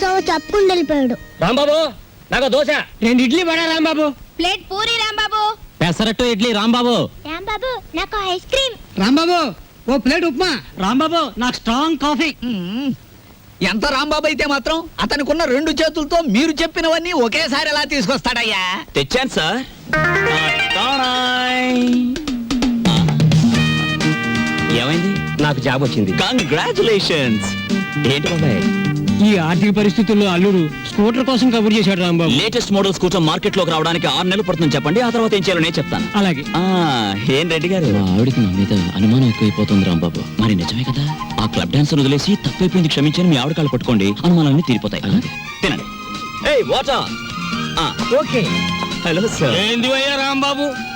చావు తప్పకుండా వెళ్ళిపోయాడు రాంబాబు నాకు దోశ. రెండు ఇడ్లీ పడా రాంబాబు. ప్లేట్ పూరి రాంబాబు. పెసరట్టు ఇడ్లీ రాంబాబు. రాంబాబు నాకు ఐస్ క్రీమ్. రాంబాబు ఓ ప్లేట్ ఉప్మా. రాంబాబు నాకు స్ట్రాంగ్ కాఫీ. ఎంత రాంబాబు అయితే మాత్రం అతనికున్న రెండు చేతులతో మీరు చెప్పినవన్నీ ఒకేసారి ఎలా తీసుకొస్తాడయ్యా? తెచ్చాను సార్. నాకు జాబ్ వచ్చింది. కంగ్రాచులేషన్స్ ఏంటి బాబాయ్? ఈ ఆర్థిక పరిస్థితుల్లో అల్లుడు స్కూటర్ కోసం కబుర్ చేశాడు రాంబాబు. లేటెస్ట్ మోడల్ స్కూటర్ మార్కెట్లోకి రావడానికి ఆరు నెలలు పడుతుంది చెప్పండి ఆ తర్వాత ఏం చేయాలో నేను చెప్తాను. అలాగే. ఆ, ఏం రెడ్డి గారు? ఆవిడికి నా మీద అనుమానం ఎక్కువైపోతుంది రాంబాబు. మరి నిజమే కదా? ఆ క్లబ్ డాన్సర్ వదిలేసి తప్పైపోయింది క్షమించని మీ ఆవిడ కాళ్ళు పట్టుకోండి. అనుమానాలన్నీ తీరిపోతాయి. తినండి. ఏయ్ వాటర్ ఓకే. హలో సార్ ఏంది అయ్యా రాంబాబు?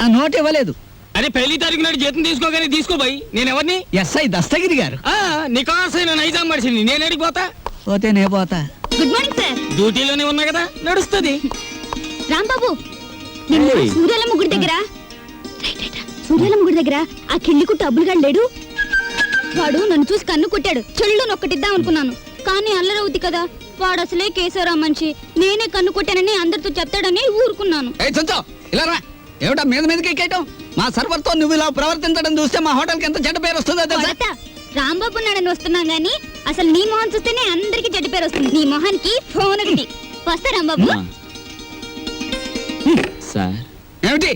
ఆ నోట్ ఇవ్వలేదు. అరే పెళ్ళి తారీఖు నాడు జీతం తీసుకోగానే తీసుకోబాయి నేను ఎవరిని? ఎస్ఐ దస్తగిరి గారు. ఆ, నికాసైన నైజాం మనిషిని. నేను అడిగిపోతా పోతే? నే పోతా. గుడ్ మార్నింగ్ సార్ డ్యూటీలోనే ఉన్నా కదా? నడుస్తుంది. రాంబాబు నిన్న. సూర్యాలమ్మ గుడి దగ్గర రైట్, రైట్, రా. సూర్యాలమ్మ గుడి దగ్గర ఆ కిళ్ళి కుట్టు అబ్బులుగాడు లేడు. వాడు నన్ను చూసి కన్ను కొట్టాడు. చెల్లు నొక్కటిద్దాం అనుకున్నాను. కానీ అల్లరవుద్ది కదా. వాడు అసలే కేశవరా మనిషి. నేనే కన్ను కొట్టానని అందరితో చెప్తాడని ఊరుకున్నాను. ఏ చంచో ఇలా రా. ఏమిటా మీద మీదకి ఎక్కేయటం? మా సర్వర్తో నువ్వు ఇలా ప్రవర్తించడం చూస్తే మా హోటల్కి ఎంత చెడ్డ పేరు వస్తుందో తెలుసా. రాంబాబు నాడని వస్తున్నాం గానీ అసలు నీ మొహం చూస్తేనే అందరికి చెడ్డ పేరు వస్తుంది. నీ మొహానికి ఫోన్ ఒకటి. వస్తా రాంబాబు. సార్. ఏమిటి?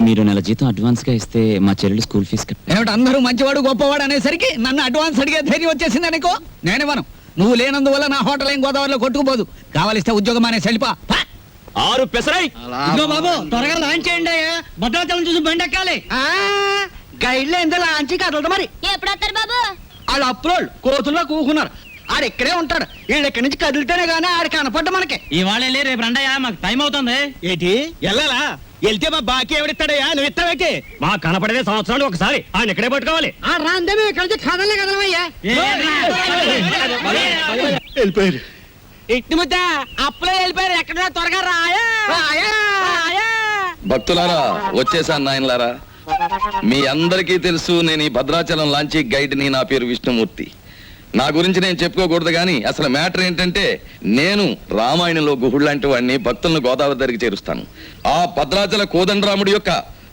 మీరు నెల జీతం అడ్వాన్స్గా ఇస్తే మా చెల్లెలు స్కూల్ ఫీజు ఏమిటి అందరూ మంచివాడు గొప్పవాడు అనేసరికి నన్ను అడ్వాన్స్ అడిగే ధైర్యం వచ్చేసింది అనుకో నేనివ్వను నువ్వు లేనందువల్ల నా హోటల్ ఏం గోదావరిలో కొట్టుకుపోదు. కావలిస్తే ఉద్యోగం అనే సెలిపా ఆరు పెసరై ఇదిగో బాబు త్వరగా లాంచ్ చేయండి అయ్యా భద్రాచలం చూసి బండి ఎక్కాలి గైడ్లో ఎంత లాంచి కదలదు మరి ఎప్పుడు వస్తారు బాబు వాళ్ళు అప్రోల్ కోతుల్లో కూకున్నారు ఆడు ఇక్కడే ఉంటాడు వీళ్ళు ఇక్కడి నుంచి కదిలితేనే గానీ ఆడు కనపడ్డ మనకి ఇవాళ రేపు రండయ్యా మాకు టైం అవుతుంది ఏంటి వెళ్ళాలా వెళ్తే మా బాకీ ఎవడిస్తాడయ్యా నువ్వు ఇస్తావేకి మా కనపడేదే సంవత్సరాలు ఒకసారి ఆయన ఇక్కడే పట్టుకోవాలి ఆ రాందే మేము ఇక్కడ నుంచి కదలే కదలమయ్యా వెళ్ళిపోయారు ఇట్టి ముద్ద అప్పులో వెళ్ళిపోయారు. ఎక్కడ త్వరగా రాయా. రాయా. భక్తులారా వచ్చేసాను నాయనలారా. మీ అందరికీ తెలుసు నేను ఈ భద్రాచలం లాంచి గైడ్ని నా పేరు విష్ణుమూర్తి. నా గురించి నేను చెప్పుకోకూడదు కానీ అసలు మ్యాటర్ ఏంటంటే నేను రామాయణంలో గుహుడు లాంటి వాడిని భక్తులను గోదావరి దగ్గరికి చేరుస్తాను. ఆ భద్రాచల కోదండరాముడి యొక్క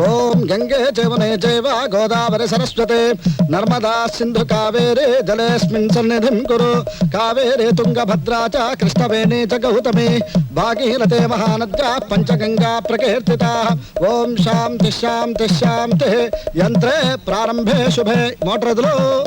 ఓం గంగే జీవనే జైవ గోదావరి సరస్వతే. నర్మదా సింధు కావేరే జలేస్మిన్ సన్నిధిం కురు. కావేరే తుంగభద్రా చ కృష్ణవేణి చ గౌతమి. భాగీరథే మహానద్యా పంచగంగా ప్రకీర్తిత. ఓం శాంతి శాంతి శాంతి. యంత్రే ప్రారంభే శుభే. మోటార్ ఎదులు